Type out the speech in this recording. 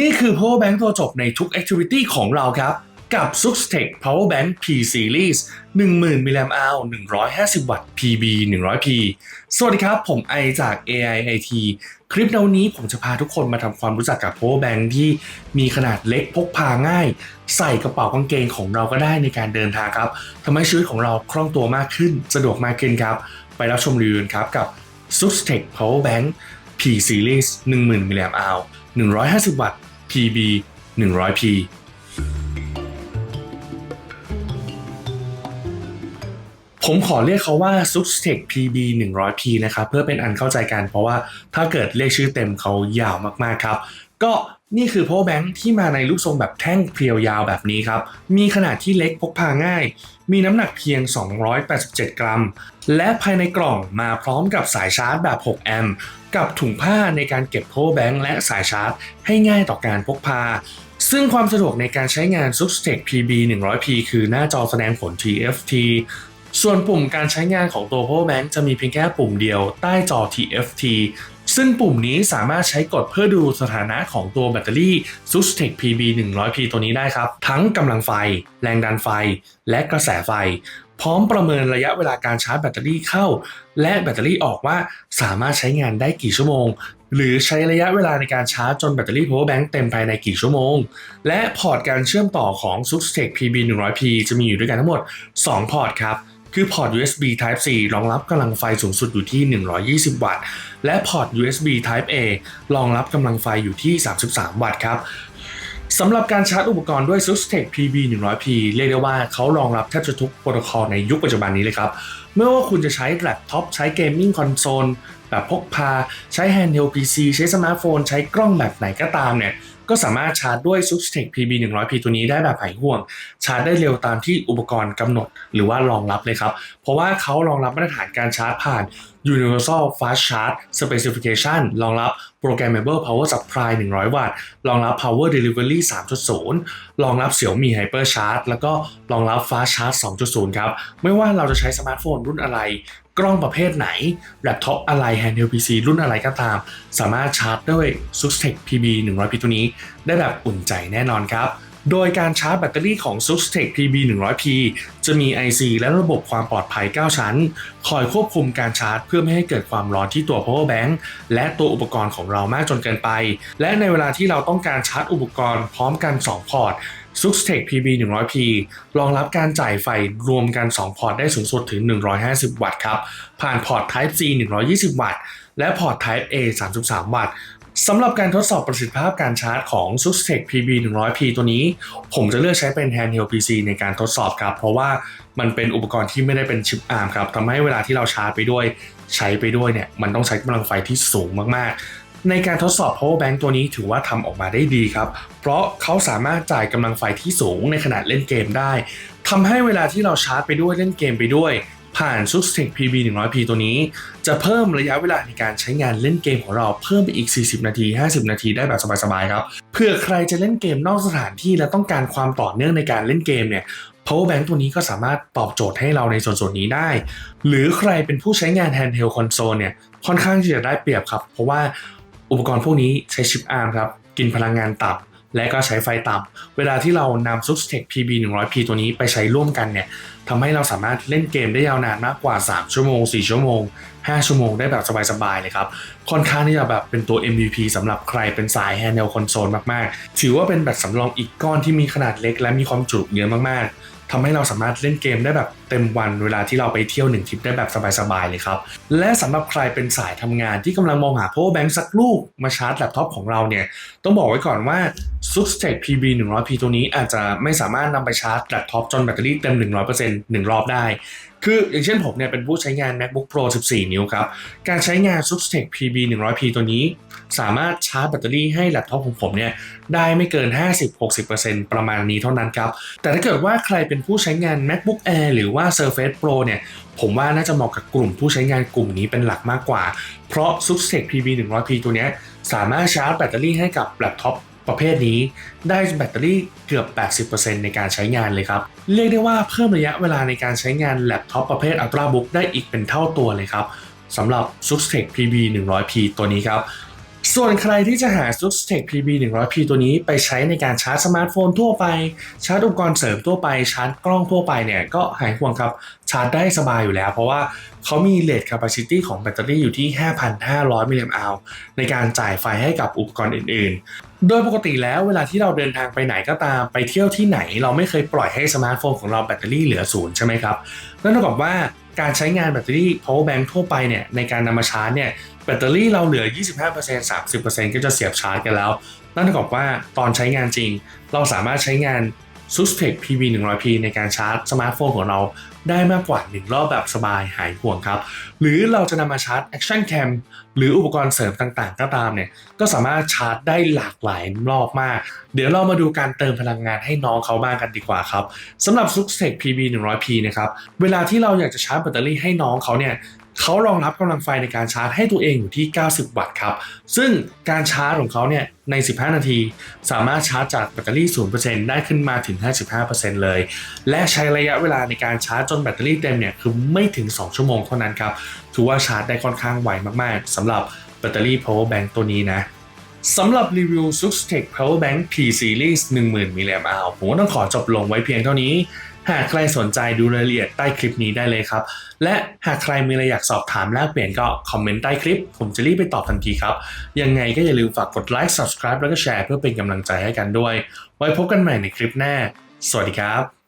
นี่คือ power bank ตัวจบในทุก activity ของเราครับ กับ s u x t e c h power bank P series 10,000มิลลิแอมป์150 วัตต์ PB 100P สวัสดีครับ ผมไอจาก AIIT คลิปในวันนี้ผมจะพาทุกคนมาทำความรู้จักกับ power bank ที่มีขนาดเล็กพกพาง่าย ใส่กระเป๋ากางเกงของเราก็ได้ในการเดินทางครับทำให้ชีวิตของเราคล่องตัวมากขึ้น สะดวกมากขึ้นครับ ไปรับชมรีวิวครับกับ s u x t e c h power bank P series 10,000มิลลิแอมป์150 วัตต์ PB 100P ผมขอเรียกเขาว่า s u x t e c PB 100P นะครับ เพื่อเป็นอันเข้าใจกันเพราะว่าถ้าเกิดเรียกชื่อเต็มเขายาวมาก ๆ ครับ ก็นี่คือ power bank ที่มาในรูปทรงแบบแท่งเพียวยาวแบบนี้ครับ มีขนาดที่เล็กพกพาง่าย มีน้ำหนักเพียง 287 กรัม และภายในกล่องมาพร้อมกับสายชาร์จแบบ 6 แอมป์กับถุงผ้าในการเก็บ power bank และสายชาร์จ ให้ง่ายต่อการพกพา ซึ่งความสะดวกในการใช้งาน s u x t e c PB 100P คือหน้าจอแสดงผล TFT ส่วนปุ่มการใช้งานของตัว power bank จะมีเพียงแค่ปุ่มเดียวใต้จอ TFT ซึ่งปุ่มนี้สามารถใช้กดเพื่อดูสถานะของตัวแบตเตอรี่ s u s t e c h PB 100P ตัวนี้ได้ครับ ทั้งกำลังไฟ แรงดันไฟ และกระแสไฟ พร้อมประเมินระยะเวลาการชาร์จแบตเตอรี่เข้า และแบตเตอรี่ออกว่าสามารถใช้งานได้กี่ชั่วโมง หรือใช้ระยะเวลาในการชาร์จจนแบตเตอรี่ power bank เต็มภายในกี่ชั่วโมง และพอร์ตการเชื่อมต่อของ s u s t e c h PB 100P จะมีอยู่ด้วยกันทั้งหมด 2 พอร์ตครับ คือพอร์ต USB Type C รองรับกำลังไฟสูงสุดอยู่ที่ 120 วัตต์ และพอร์ต USB Type A รองรับกำลังไฟอยู่ที่ 33 วัตต์ครับสำหรับการชาร์จอุปกรณ์ด้วย s u s t e c PB 100P เรียกได้ว่าเขารองรับแทบจะทุกโปรโตคอลในยุคปัจจุบันนี้เลยครับ ไม่ว่าคุณจะใช้แล็ปท็อปใช้เกมมิ่งคอนโซลแบบพกพา ใช้ handheld PC ใช้สมาร์ทโฟน ใช้กล้องแบบไหนก็ตามเนี่ย ก็สามารถชาร์จด้วย s u s t e c h PB 100P ตัวนี้ได้แบบหายห่วง ชาร์จได้เร็วตามที่อุปกรณ์กำหนดหรือว่ารองรับเลยครับ เพราะว่าเขารองรับมาตรฐานการชาร์จผ่าน Universal Fast Charge Specification รองรับ Programmable Power Supply 100 วัตต์ รองรับ Power Delivery 3.0 รองรับ Xiaomi Hyper Charge แล้วก็รองรับ Fast Charge 2.0 ครับ ไม่ว่าเราจะใช้สมาร์ทโฟนรุ่นอะไร กล้องประเภทไหนแล็ปท็อปอะไร handheld PC รุ่นอะไรก็ตาม สามารถชาร์จด้วย s u s t e c PB 100P ตัวนี้ ได้แบบอุ่นใจแน่นอนครับ โดยการชาร์จแบตเตอรี่ของ s u s t e c PB 100P จะมี IC และระบบความปลอดภัย 9 ชั้น คอยควบคุมการชาร์จ เพื่อไม่ให้เกิดความร้อนที่ตัว power bank และตัวอุปกรณ์ของเรามากจนเกินไป และในเวลาที่เราต้องการชาร์จอุปกรณ์พร้อมกัน 2 พอร์ต s u s t e c h PB 100P รองรับการจ่ายไฟรวมกัน 2 พอร์ตได้สูงสุดถึง 150 วัตต์ครับ ผ่านพอร์ต Type C 120 วัตต์ และพอร์ต Type A 33 วัตต์สำหรับการทดสอบประสิทธิภาพการชาร์จของ s u s t e c PB 100P ตัวนี้ ผมจะเลือกใช้เป็น handheld PC ในการทดสอบครับ เพราะว่ามันเป็นอุปกรณ์ที่ไม่ได้เป็นชิป ARM ครับทำให้เวลาที่เราชาร์จไปด้วย ใช้ไปด้วยเนี่ยมันต้องใช้กำลังไฟที่สูงมากๆ ในการทดสอบ power bank ตัวนี้ถือว่าทำออกมาได้ดีครับ เพราะเขาสามารถจ่ายกำลังไฟที่สูงในขณะเล่นเกมได้ทำให้เวลาที่เราชาร์จไปด้วยเล่นเกมไปด้วย ผ่าน s u s t e c PB 100P ตัวนี้ จะเพิ่มระยะเวลาในการใช้งานเล่นเกมของเราเพิ่มไปอีก 40 นาที 50 นาทีได้แบบสบายๆครับเพื่อใครจะเล่นเกมนอกสถานที่และต้องการความต่อเนื่องในการเล่นเกมเนี่ย power bank ตัวนี้ก็สามารถตอบโจทย์ให้เราในส่วนส่วนนี้ได้ หรือใครเป็นผู้ใช้งาน handheld console เนี่ย ค่อนข้างที่จะได้เปรียบครับ เพราะว่า อุปกรณ์พวกนี้ใช้ชิป ARM ครับ กินพลังงานต่ำและก็ใช้ไฟต่ำเวลาที่เรานำ s u s t e c h PB 100P ตัวนี้ไปใช้ร่วมกันเนี่ยทำให้เราสามารถเล่นเกมได้ยาวนานมากกว่า 3 ชั่วโมง 4 ชั่วโมง 5 ชั่วโมงได้แบบสบายๆเลยครับ ค่อนข้างที่จะแบบเป็นตัว MVP สำหรับใครเป็นสาย handheld console มากๆ ถือว่าเป็นแบตสำรองอีกก้อนที่มีขนาดเล็กและมีความจุเยอะมากๆ ทำให้เราสามารถเล่นเกมได้แบบเต็มวันเวลาที่เราไปเที่ยวหนึ่งทริปได้แบบสบายๆเลยครับ และสำหรับใครเป็นสายทำงานที่กำลังมองหา power bank สักลูกมาชาร์จแล็ปท็อปของเราเนี่ย ต้องบอกไว้ก่อนว่า s u s t e c h PB 100P ตัวนี้อาจจะไม่สามารถนำไปชาร์จแล็ปท็อปจนแบตเตอรี่เต็ม 100%หนึ่งรอบได้ คืออย่างเช่นผมเนี่ยเป็นผู้ใช้งาน MacBook Pro 14 นิ้วครับ การใช้งาน s u s t e c h PB 100P ตัวนี้ สามารถชาร์จแบตเตอรี่ให้แล็ปท็อปของผมเนี่ยได้ไม่เกิน 50-60%ประมาณนี้เท่านั้นครับ แต่ถ้าเกิดว่าใครเป็นผู้ใช้งาน MacBook Air หรือว่า Surface Pro เนี่ยผมว่าน่าจะเหมาะกับกลุ่มผู้ใช้งานกลุ่มนี้เป็นหลักมากกว่า เพราะ s u s t e c h PB 100P ตัวนี้สามารถชาร์จแบตเตอรี่ให้กับแล็ปท็อป ประเภทนี้ได้แบตเตอรี่เกือบ 80%ในการใช้งานเลยครับ เรียกได้ว่าเพิ่มระยะเวลาในการใช้งานแล็ปท็อปประเภท Ultrabook ได้อีกเป็นเท่าตัวเลยครับสำหรับ s u s t e c h PB 100P ตัวนี้ครับ ส่วนใครที่จะหา s u x t e c PB 100P ตัวนี้ไปใช้ในการชาร์จสมาร์ทโฟนทั่วไป ชาร์จอุปกรณ์เสริมทั่วไป ชาร์จกล้องทั่วไปเนี่ยก็หายห่วงครับ ชาร์จได้สบายอยู่แล้ว เพราะว่าเขามี rate capacity ของแบตเตอรี่อยู่ที่ 5,500 มิลลิแอมป์อวในการจ่ายไฟให้กับอุปกรณ์อื่นๆ โดยปกติแล้วเวลาที่เราเดินทางไปไหนก็ตามไปเที่ยวที่ไหน เราไม่เคยปล่อยให้สมาร์ทโฟนของเราแบตเตอรี่เหลือศูนย์ใช่ไหมครับนั่นเท่ากับว่าการใช้งานแบตเตอรี่ power bank ทั่วไปเนี่ยในการนำมาชาร์จเนี่ย แบตเตอรี่เราเหลือ 25% 30%ก็จะเสียบชาร์จกันแล้ว นั่นเท่ากับว่าตอนใช้งานจริง เราสามารถใช้งาน s u s t e c PB 100P ในการชาร์จสมาร์ทโฟนของเราได้มากกว่า 1 รอบแบบสบายหายห่วงครับ หรือเราจะนำมาชาร์จ Action Cam หรืออุปกรณ์เสริมต่างๆ ก็ตามเนี่ย ก็สามารถชาร์จได้หลากหลายรอบมาก เดี๋ยวเรามาดูการเติมพลังงานให้น้องเขาบ้างกันดีกว่าครับสำหรับ s u s t e c PB 100P นะครับ เวลาที่เราอยากจะชาร์จแบตเตอรี่ให้น้องเขาเนี่ย เขารองรับกำลังไฟในการชาร์จให้ตัวเองอยู่ที่ 90 วัตต์ครับ ซึ่งการชาร์จของเขาเนี่ยใน 15 นาที สามารถชาร์จจากแบตเตอรี่ 0%ได้ขึ้นมาถึง 55%เลย และใช้ระยะเวลาในการชาร์จจนแบตเตอรี่เต็มเนี่ยคือไม่ถึง 2 ชั่วโมงเท่านั้นครับ ถือว่าชาร์จได้ค่อนข้างไวมากๆสำหรับแบตเตอรี่ power bank ตัวนี้นะสำหรับรีวิว s u x t e c Power Bank P Series 10,000มิลลิแอมป์ผมก็ต้องขอจบลงไว้เพียงเท่านี้ หากใครสนใจดูรายละเอียดใต้คลิปนี้ได้เลยครับ และหากใครมีอะไรอยากสอบถามแลกเปลี่ยนก็คอมเมนต์ใต้คลิป ผมจะรีบไปตอบทันทีครับ ยังไงก็อย่าลืมฝากกดไลค์ subscribe แล้วก็แชร์เพื่อเป็นกำลังใจให้กันด้วย ไว้พบกันใหม่ในคลิปหน้า สวัสดีครับ